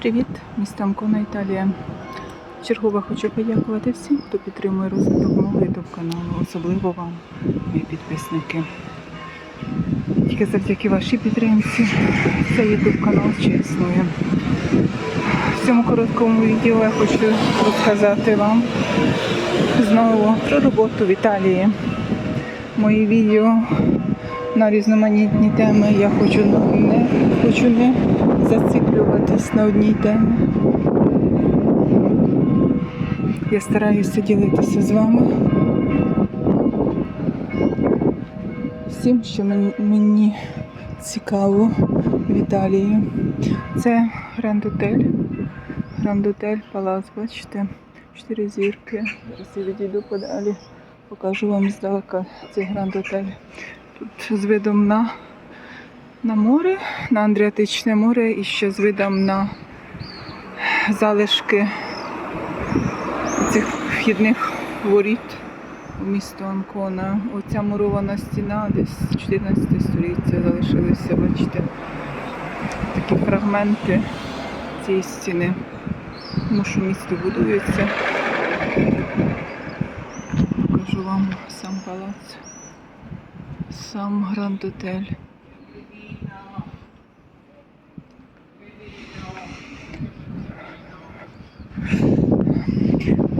Привіт, місто Анкона, Італія. Чергово хочу подякувати всім, хто підтримує розвиток мого YouTube каналу, особливо вам, мої підписники. Тільки завдяки вашій підтримці цей YouTube канал ще існує. В цьому короткому відео я хочу розказати вам знову про роботу в Італії. Мої відео на різноманітні теми. Я хочу не, хочу не зациклюватись на одній темі. Я стараюся ділитися з вами всім, що мені, цікаво в Італії. Це Гранд Отель. Гранд Отель Палац, бачите, чотири зірки. Зараз я відійду подалі, покажу вам здалека цей Гранд Отель. Тут з видом на, на море, на Андріатичне море і ще з видом на залишки цих вхідних воріт у місто Анкона. Оця мурована стіна десь 14 століття залишилися, бачите, такі фрагменти цієї стіни. Тому що місто будується. Покажу вам сам палац, сам Гранд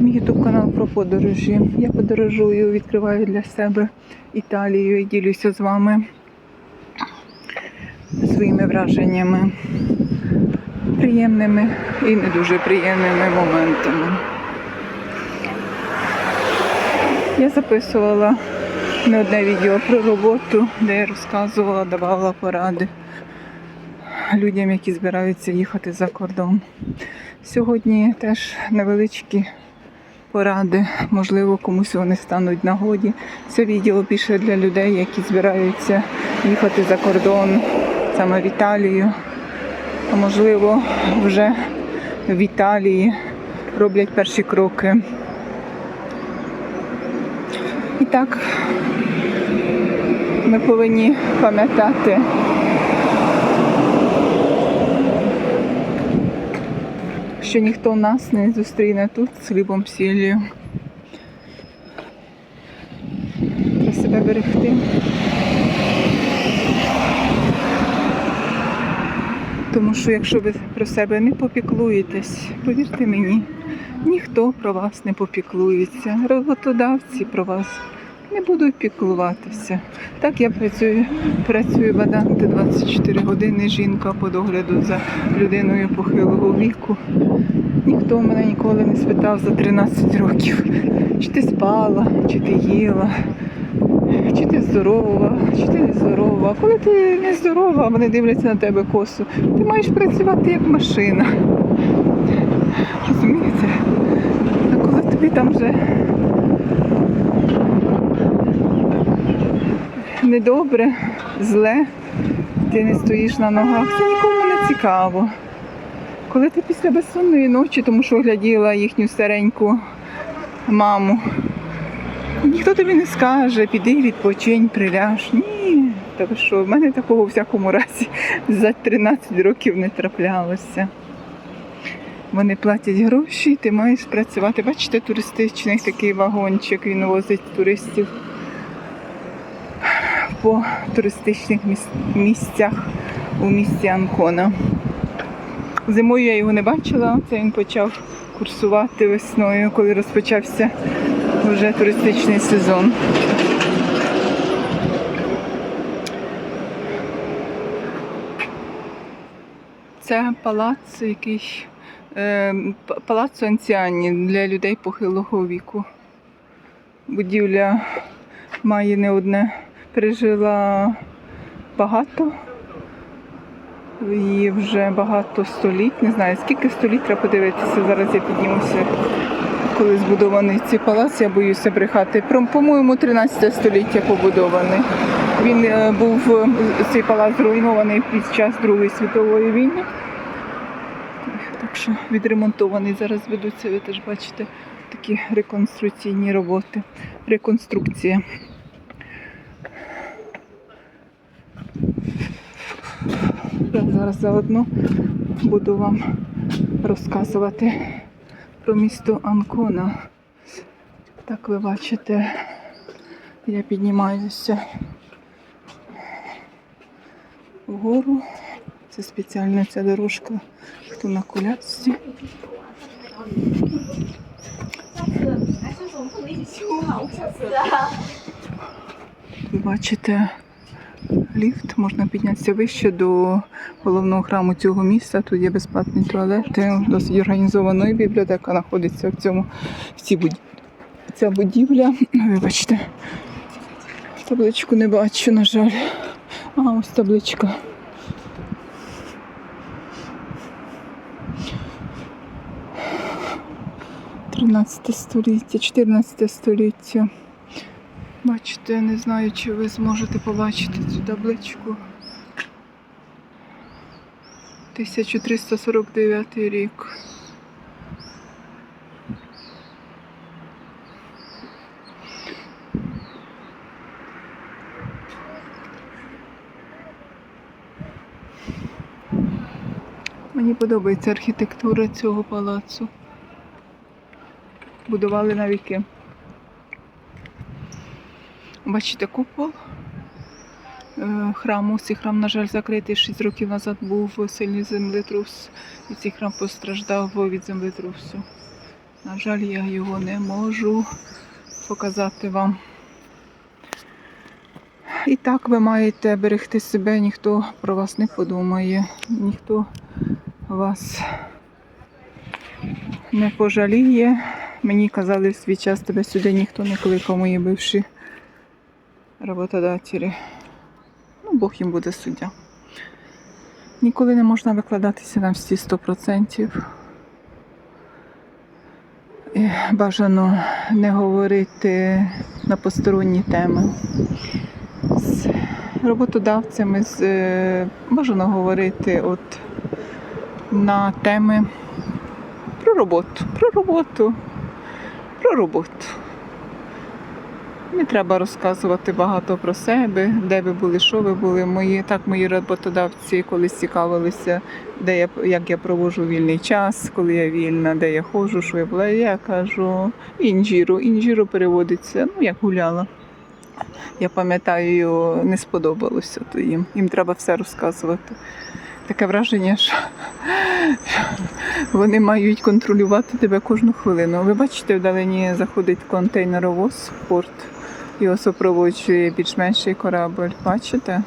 Мій ютуб канал про подорожі. Я подорожую, відкриваю для себе Італію і ділюся з вами своїми враженнями, приємними і не дуже приємними моментами. Я записувала не одне відео про роботу, де я розказувала, давала поради людям, які збираються їхати за кордон. Сьогодні теж невеличкі поради, можливо, комусь вони стануть нагоді. Це відео більше для людей, які збираються їхати за кордон, саме в Італію. А можливо, вже в Італії роблять перші кроки. І так, ми повинні пам'ятати. Що ніхто нас не зустріне тут з хлібом сіллю. Треба себе берегти. Тому що якщо ви про себе не попіклуєтесь, повірте мені, ніхто про вас не попіклується. Роботодавці про вас не будуть піклуватися. Так я працюю, працюю в Аданте 24 години, жінка по догляду за людиною похилого віку. Ніхто мене ніколи не спитав за 13 років, чи ти спала, чи ти їла, чи ти здорова, чи ти не здорова. Коли ти не здорова, вони дивляться на тебе косу, ти маєш працювати як машина. Розумієте? А коли тобі там вже недобре, зле, ти не стоїш на ногах, це нікому не цікаво. Коли ти після безсонної ночі, тому що гляділа їхню стареньку маму, ніхто тобі не скаже, піди відпочинь, приляж. Ні, та що, в мене такого у всякому разі за 13 років не траплялося. Вони платять гроші, і ти маєш працювати. Бачите, туристичний такий вагончик, він возить туристів по туристичних місцях у місті Анкона. Зимою я його не бачила, це він почав курсувати весною, коли розпочався вже туристичний сезон. Це палац, який е, палац Анціані для людей похилого віку. Будівля має не одне, пережила багато. Її вже багато століть, не знаю скільки століть треба подивитися. Зараз я піднімуся, коли збудований цей палац, я боюся брехати. По-моєму, 13 століття побудований. Він е, був е, цей палац зруйнований під час Другої світової війни. Так що відремонтований. Зараз ведуться, ви теж бачите, такі реконструкційні роботи. Реконструкція. Зараз заодно буду вам розказувати про місто Анкона. Так ви бачите, я піднімаюся вгору. Це спеціальна ця дорожка, хто на колясці. Ви бачите ліфт, можна піднятися вище до головного храму цього міста. Тут є безплатний туалет, досить організована і бібліотека знаходиться в цьому в цій буд... Ця будівля. Вибачте, табличку не бачу, на жаль. А ось табличка. Тринадцяте століття, 14 століття. Бачите, я не знаю, чи ви зможете побачити цю табличку. 1349 рік. Мені подобається архітектура цього палацу. Будували на віки. Бачите купол е, храму. Цей храм, на жаль, закритий 6 років назад був сильний землетрус. І цей храм постраждав від землетрусу. На жаль, я його не можу показати вам. І так ви маєте берегти себе, ніхто про вас не подумає, ніхто вас не пожаліє. Мені казали в свій час тебе сюди ніхто не кликав, мої бивші роботодателі. Ну, Бог їм буде суддя. Ніколи не можна викладатися на всі 100%. І бажано не говорити на посторонні теми. З роботодавцями з, е, бажано говорити от на теми про роботу, про роботу, про роботу. Не треба розказувати багато про себе, де ви були, що ви були. Мої так мої роботодавці колись цікавилися, де я як я проводжу вільний час, коли я вільна, де я ходжу, що я була. Я кажу інжіру. Інжіру переводиться, ну як гуляла. Я пам'ятаю, не сподобалося то їм. Їм треба все розказувати. Таке враження, що вони мають контролювати тебе кожну хвилину. Ви бачите, вдалині заходить контейнеровоз в порт. Його супроводжує більш-менший корабль. Бачите?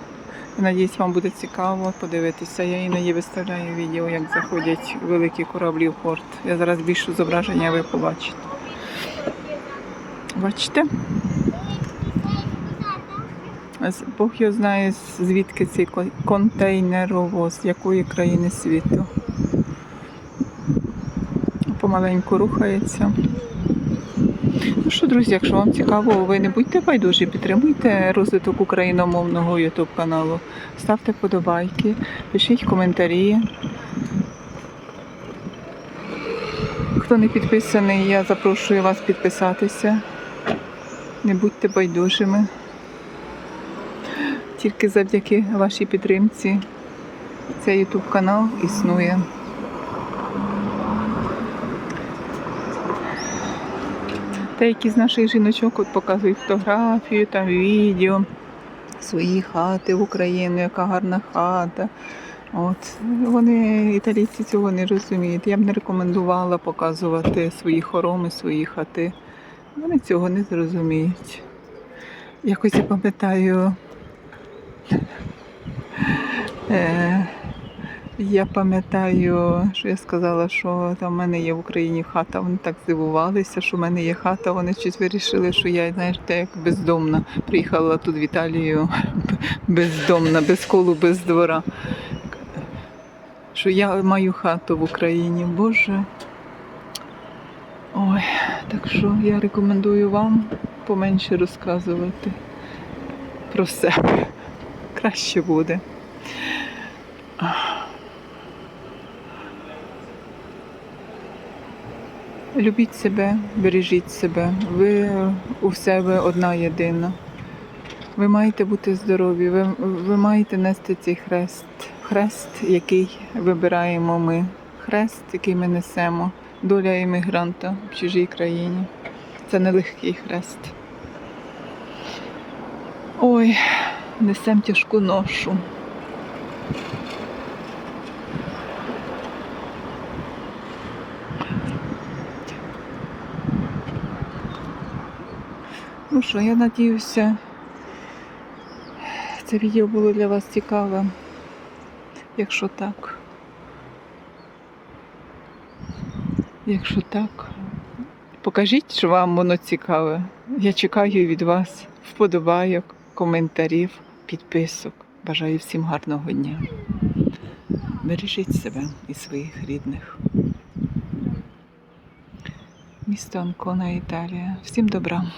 Надіюсь, вам буде цікаво подивитися. Я іноді виставляю відео, як заходять великі кораблі в порт. Я зараз більше зображення ви побачите. Бачите? Бог його знає, звідки цей ко- контейнеровоз, з якої країни світу. Помаленьку рухається. Ну що, друзі, якщо вам цікаво, ви не будьте байдужі, підтримуйте розвиток україномовного YouTube каналу. Ставте вподобайки, пишіть коментарі. Хто не підписаний, я запрошую вас підписатися. Не будьте байдужими. Тільки завдяки вашій підтримці цей YouTube канал існує. Деякі з наших жіночок от показують фотографію, там відео свої хати в Україні, яка гарна хата. От вони італійці цього не розуміють. Я б не рекомендувала показувати свої хороми, свої хати. Вони цього не зрозуміють. Якось я пам'ятаю. Е, я пам'ятаю, що я сказала, що там в мене є в Україні хата. Вони так здивувалися, що в мене є хата. Вони щось вирішили, що я, знаєш, так як бездомна. Приїхала тут в Італію бездомна, без колу, без двора. Що я маю хату в Україні. Боже. Ой, так що я рекомендую вам поменше розказувати про себе. Краще буде. Любіть себе, бережіть себе. Ви у себе одна єдина. Ви маєте бути здорові, ви, ви маєте нести цей хрест. Хрест, який вибираємо ми. хрест, який ми несемо, доля іммігранта в чужій країні. Це нелегкий хрест. Ой, несемо тяжку ношу. Ну що, я надіюся, це відео було для вас цікаве. Якщо так. Якщо так, покажіть, що вам воно цікаве. Я чекаю від вас вподобайок, коментарів, підписок. Бажаю всім гарного дня. Бережіть себе і своїх рідних. Місто Анкона, Італія. Всім добра.